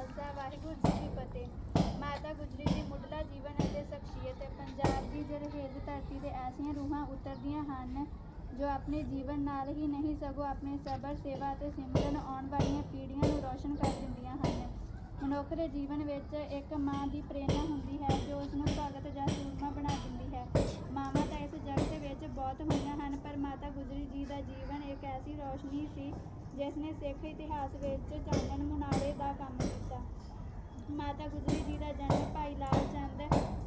ਖਾਲਸਾ, ਵਾਹਿਗੁਰੂ ਜੀ ਕੀ ਫਤਿਹ। ਮਾਤਾ ਗੁਜਰੀ ਦੀ ਮੁੱਢਲਾ ਜੀਵਨ ਅਤੇ ਸ਼ਖਸੀਅਤ ਪੰਜਾਬ ਦੀ ਜਰਹੇਜ਼ ਧਰਤੀ ਤੇ ਐਸੀਆਂ ਰੂਹਾਂ ਉਤਰਦੀਆਂ ਹਨ, ਜੋ ਆਪਣੇ ਜੀਵਨ ਨਾਲ ਹੀ ਨਹੀਂ, ਸਗੋਂ ਆਪਣੇ ਸਬਰ, ਸੇਵਾ ਅਤੇ ਸਿਮਰਨ ਆਉਣ ਵਾਲੀਆਂ ਪੀੜ੍ਹੀਆਂ ਨੂੰ ਰੋਸ਼ਨ ਕਰ ਦਿੰਦੀਆਂ ਹਨ। ਮਨੁੱਖ ਦੇ ਜੀਵਨ ਵਿੱਚ ਇੱਕ ਮਾਂ ਦੀ ਪ੍ਰੇਰਣਾ ਹੁੰਦੀ ਹੈ, ਜੋ ਉਸ ਨੂੰ ਭਗਤ ਜਾਂ ਸੂਰਮਾ ਬਣਾ ਦਿੰਦੀ ਹੈ। ਮਾਵਾਂ ਤਾਂ ਇਸ ਜਗਤ ਵਿੱਚ ਬਹੁਤ ਹੋਈਆਂ ਹਨ, ਪਰ ਮਾਤਾ ਗੁਜਰੀ ਜੀ ਦਾ ਜੀਵਨ ਇੱਕ ਐਸੀ ਰੋਸ਼ਨੀ ਸੀ ਜਿਸ ਨੇ ਸਿੱਖ ਇਤਿਹਾਸ ਵਿੱਚ ਚਾਨਣ ਮੁਨਾਰੇ ਦਾ ਕੰਮ ਕੀਤਾ। ਮਾਤਾ ਗੁਜਰੀ ਜੀ ਦਾ ਜਨਮ ਭਾਈ ਲਾਲ ਚੰਦ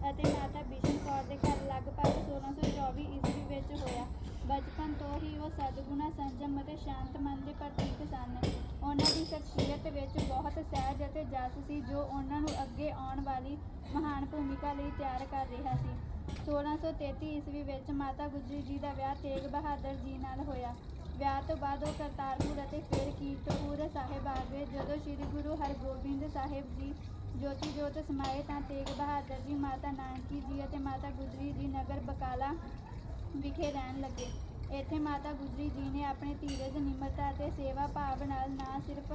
ਅਤੇ ਮਾਤਾ ਬਿਸ਼ਨ ਕੌਰ ਦੇ ਘਰ ਲਗਭਗ 1624 ਈਸਵੀ ਵਿੱਚ ਹੋਇਆ। ਬਚਪਨ ਤੋਂ ਹੀ ਉਹ ਸਦਗੁਣਾ, ਸੰਜਮ ਅਤੇ ਸ਼ਾਂਤ ਮਨ ਦੇ ਪ੍ਰਤੀਕ ਸਨ। ਉਹਨਾਂ ਦੀ ਸ਼ਖਸੀਅਤ ਵਿੱਚ ਬਹੁਤ ਸਹਿਜ ਅਤੇ ਜਸ ਸੀ, ਜੋ ਉਹਨਾਂ ਨੂੰ ਅੱਗੇ ਆਉਣ ਵਾਲੀ ਮਹਾਨ ਭੂਮਿਕਾ ਲਈ ਤਿਆਰ ਕਰ ਰਿਹਾ ਸੀ। 1633 ਈਸਵੀ ਵਿੱਚ ਮਾਤਾ ਗੁਜਰੀ ਜੀ ਦਾ ਵਿਆਹ ਤੇਗ ਬਹਾਦਰ ਜੀ ਨਾਲ ਹੋਇਆ। ਵਿਆਹ ਤੋਂ ਬਾਅਦ ਉਹ ਕਰਤਾਰਪੁਰ ਅਤੇ ਫਿਰ ਕੀਰਤਪੁਰ ਸਾਹਿਬ ਆ ਗਏ। ਜਦੋਂ ਸ੍ਰੀ ਗੁਰੂ ਹਰਗੋਬਿੰਦ ਸਾਹਿਬ ਜੀ ਜੋਤੀ ਜੋਤ ਸਮਾਏ ਤਾਂ ਤੇਗ ਬਹਾਦਰ ਜੀ, ਮਾਤਾ ਨਾਨਕੀ ਜੀ ਅਤੇ ਮਾਤਾ ਗੁਜਰੀ ਜੀ ਨਗਰ ਬਕਾਲਾ ਵਿਖੇ ਰਹਿਣ ਲੱਗੇ। ਇੱਥੇ ਮਾਤਾ ਗੁਜਰੀ ਜੀ ਨੇ ਆਪਣੇ ਧੀਰਜ, ਨਿਮਰਤਾ ਅਤੇ ਸੇਵਾ ਭਾਵ ਨਾਲ ਨਾ ਸਿਰਫ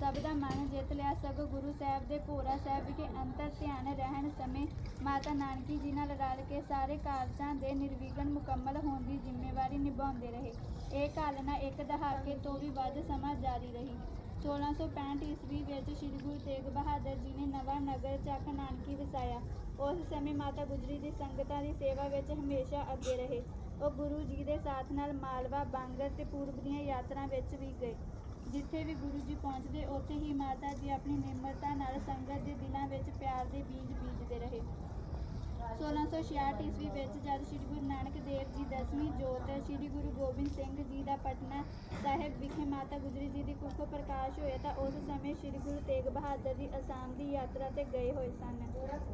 ਸਭ ਦਾ ਮਨ ਜਿੱਤ ਲਿਆ, ਸਗੋਂ ਗੁਰੂ ਸਾਹਿਬ ਦੇ ਭੋਰਾ ਸਾਹਿਬ ਵਿਖੇ ਅੰਤਰ ਧਿਆਨ ਰਹਿਣ ਸਮੇਂ ਮਾਤਾ ਨਾਨਕੀ ਜੀ ਨਾਲ ਰਲ ਕੇ ਸਾਰੇ ਕਾਰਜਾਂ ਦੇ ਨਿਰਵਿਘਨ ਮੁਕੰਮਲ ਹੋਣ ਦੀ ਜ਼ਿੰਮੇਵਾਰੀ ਨਿਭਾਉਂਦੇ ਰਹੇ। ਇਹ ਘਾਲਣਾ ਇੱਕ ਦਹਾਕੇ ਤੋਂ ਵੀ ਵੱਧ ਸਮਾਂ ਜਾਰੀ ਰਹੀ। 1665 ਈਸਵੀ ਵਿੱਚ ਸ੍ਰੀ ਗੁਰੂ ਤੇਗ ਬਹਾਦਰ ਜੀ ਨੇ ਨਵਾਂ ਨਗਰ ਚੱਕ ਨਾਨਕੀ ਵਸਾਇਆ। ਉਸ ਸਮੇਂ ਮਾਤਾ ਗੁਜਰੀ ਦੀ ਸੰਗਤਾਂ ਦੀ ਸੇਵਾ ਵਿੱਚ ਹਮੇਸ਼ਾ ਅੱਗੇ ਰਹੇ। ਉਹ ਗੁਰੂ ਜੀ ਦੇ ਸਾਥ ਨਾਲ ਮਾਲਵਾ, ਬਾਂਗਰ ਤੇ ਪੂਰਬ ਦੀਆਂ ਯਾਤਰਾ ਵਿੱਚ ਵੀ ਗਏ। ਜਿੱਥੇ ਵੀ ਗੁਰੂ ਜੀ ਪਹੁੰਚਦੇ, ਉੱਥੇ ਹੀ ਮਾਤਾ ਜੀ ਆਪਣੀ ਨਿਮਰਤਾ ਨਾਲ ਸੰਗਤ ਦੇ ਦਿਲਾਂ ਵਿੱਚ ਪਿਆਰ ਦੇ ਬੀਜ ਬੀਜਦੇ ਰਹੇ। 1666 ਈਸਵੀ ਵਿੱਚ ਜਦ ਸ੍ਰੀ ਗੁਰੂ ਨਾਨਕ ਦੇਵ ਜੀ ਦਸਵੀਂ ਜੋਤ ਸ੍ਰੀ ਗੁਰੂ ਗੋਬਿੰਦ ਸਿੰਘ ਜੀ ਦਾ ਪਟਨਾ ਸਾਹਿਬ ਵਿਖੇ ਮਾਤਾ ਗੁਜਰੀ ਜੀ ਦੀ ਕੁੱਖ ਪ੍ਰਕਾਸ਼ ਹੋਇਆ ਤਾਂ ਉਸ ਸਮੇਂ ਸ੍ਰੀ ਗੁਰੂ ਤੇਗ ਬਹਾਦਰ ਜੀ ਅਸਾਮ ਦੀ ਯਾਤਰਾ ਤੇ ਗਏ ਹੋਏ ਸਨ।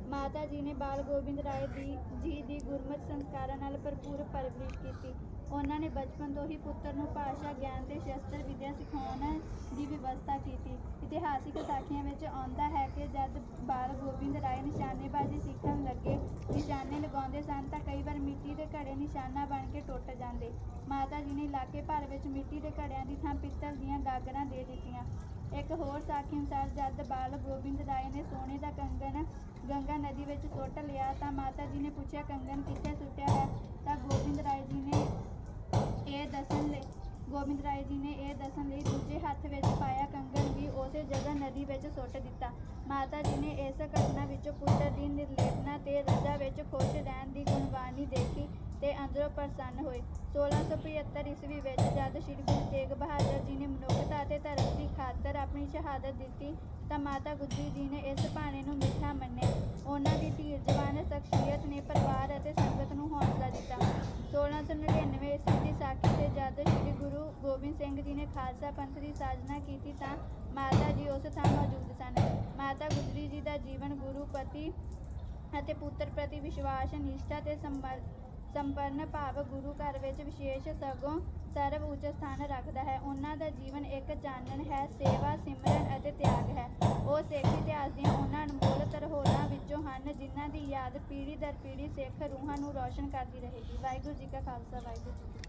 ਮਾਤਾ ਜੀ ਨੇ ਬਾਲ ਗੋਬਿੰਦ ਰਾਏ ਦੀ, ਜੀ ਦੀ ਗੁਰਮਤਿ ਸੰਸਕਾਰਾਂ ਨਾਲ ਭਰਪੂਰ ਪਰਵਰਿਸ਼ ਕੀਤੀ। ਉਹਨਾਂ ਨੇ ਬਚਪਨ ਤੋਂ ਹੀ ਪੁੱਤਰ ਨੂੰ ਭਾਸ਼ਾ, ਗਿਆਨ ਤੇ ਸ਼ਸਤਰ ਵਿਦਿਆ ਸਿਖਾਉਣ ਦੀ ਵਿਵਸਥਾ ਕੀਤੀ। ਇਤਿਹਾਸਿਕ ਸਾਖੀਆਂ ਵਿੱਚ ਆਉਂਦਾ ਹੈ ਕਿ ਜਦ ਬਾਲ ਗੋਬਿੰਦ ਰਾਏ ਨਿਸ਼ਾਨੇਬਾਜ਼ੀ ਸਿੱਖਣ ਲੱਗੇ ਨਿਸ਼ਾਨੇ ਲਗਾਉਂਦੇ ਸਨ ਤਾਂ ਕਈ ਵਾਰ ਮਿੱਟੀ ਦੇ ਘੜੇ ਨਿਸ਼ਾਨਾ ਬਣ ਕੇ ਟੁੱਟ ਜਾਂਦੇ। ਮਾਤਾ ਜੀ ਨੇ ਇਲਾਕੇ ਭਰ ਵਿੱਚ ਮਿੱਟੀ ਦੇ ਘੜਿਆਂ ਦੀ ਥਾਂ ਪਿੱਤਲ ਦੀਆਂ ਗਾਗਰਾਂ ਦੇ ਦਿੱਤੀਆਂ। ਇੱਕ ਹੋਰ ਸਾਖੀ ਅਨੁਸਾਰ ਜਦ ਬਾਲ ਗੋਬਿੰਦ ਰਾਏ ਨੇ ਸੋਨੇ ਦਾ ਕੰਗਣ ਗੰਗਾ ਨਦੀ ਵਿੱਚ ਸੁੱਟ ਲਿਆ ਤਾਂ ਮਾਤਾ ਜੀ ਨੇ ਪੁੱਛਿਆ, ਕੰਗਣ ਕਿੱਥੇ ਸੁੱਟਿਆ ਹੈ? ਤਾਂ ਗੋਬਿੰਦ ਰਾਏ ਜੀ ਨੇ ਇਹ ਦੱਸਣ ਲਈ, ਗੋਬਿੰਦ ਰਾਏ ਜੀ ਨੇ ਇਹ ਦੱਸਣ ਲਈ ਦੂਜੇ ਹੱਥ ਵਿੱਚ ਪਾਇਆ ਕੰਗਣ ਵੀ ਉਸੇ ਜਗ੍ਹਾ ਨਦੀ ਵਿੱਚ ਸੁੱਟ ਦਿੱਤਾ। ਮਾਤਾ ਜੀ ਨੇ ਇਸ ਘਟਨਾ ਵਿੱਚੋਂ ਪੁੱਤਰ ਦੀ ਨਿਰਲੇਪਨਾ ਤੇ ਰਜਾ ਵਿੱਚ ਖੁਸ਼ ਰਹਿਣ ਦੀ ਗੁਣਵਾਨੀ ਦੇਖੀ ਤੇ ਅੰਦਰੋਂ ਪ੍ਰਸੰਨ ਹੋਏ। 1675 ਈਸਵੀ ਵਿੱਚ ਜਦ ਸ੍ਰੀ ਗੁਰੂ ਤੇਗ ਬਹਾਦਰ ਜੀ ਨੇ ਮਨੁੱਖਤਾ ਅਤੇ ਧਰਮ ਦੀ ਖਾਤਰ ਆਪਣੀ ਸ਼ਹਾਦਤ ਦਿੱਤੀ, ਤਾਂ ਮਾਤਾ ਗੁਜਰੀ ਜੀ ਨੇ ਇਸ ਭਾਣੇ ਨੂੰ ਮਿੱਠਾ ਮੰਨਿਆ। ਉਹਨਾਂ ਦੀ ਧੀਰ ਜਵਾਨ ਸ਼ਖਸੀਅਤ ਨੇ ਪਰਿਵਾਰ ਅਤੇ ਸੰਗਤ ਨੂੰ ਹੌਸਲਾ 1699 ਈਸਵੀ ਦੀ ਸਾਖੀ ਤੇ ਜਦ ਸ੍ਰੀ ਗੁਰੂ ਗੋਬਿੰਦ ਸਿੰਘ ਜੀ ਨੇ ਖਾਲਸਾ ਪੰਥ ਦੀ ਸਾਜਨਾ ਕੀਤੀ ਤਾਂ ਮਾਤਾ ਜੀ ਉਸ ਥਾਂ ਮੌਜੂਦ ਸਨ। ਮਾਤਾ ਗੁਜਰੀ ਜੀ ਦਾ ਜੀਵਨ ਗੁਰੂ ਪਤੀ ਅਤੇ ਪੁੱਤਰ ਪ੍ਰਤੀ ਵਿਸ਼ਵਾਸ, ਨਿਸ਼ਠਾ ਤੇ ਸੰਪਰਨ ਭਾਵ ਗੁਰੂ ਘਰ ਵਿੱਚ ਵਿਸ਼ੇਸ਼ ਸਗੋਂ ਸਰਵ ਉੱਚ ਸਥਾਨ ਰੱਖਦਾ ਹੈ। ਉਹਨਾਂ ਦਾ ਜੀਵਨ ਇੱਕ ਚਾਨਣ ਹੈ, ਸੇਵਾ, ਸਿਮਰਨ ਅਤੇ ਤਿਆਗ ਹੈ। ਉਹ ਸਿੱਖ ਇਤਿਹਾਸ ਦੀਆਂ ਉਹਨਾਂ ਅਨਮੋਲ ਹਨ ਦੀ ਯਾਦ ਪੀੜ੍ਹੀ ਦਰ ਪੀੜ੍ਹੀ ਸਿੱਖ ਰੂਹਾਂ ਨੂੰ ਰੌਸ਼ਨ ਕਰਦੀ ਰਹੇਗੀ। ਵਾਹਿਗੁਰੂ ਜੀ ਕਾ ਖਾਲਸਾ, ਵਾਹਿਗੁਰੂ ਜੀ ਕੀ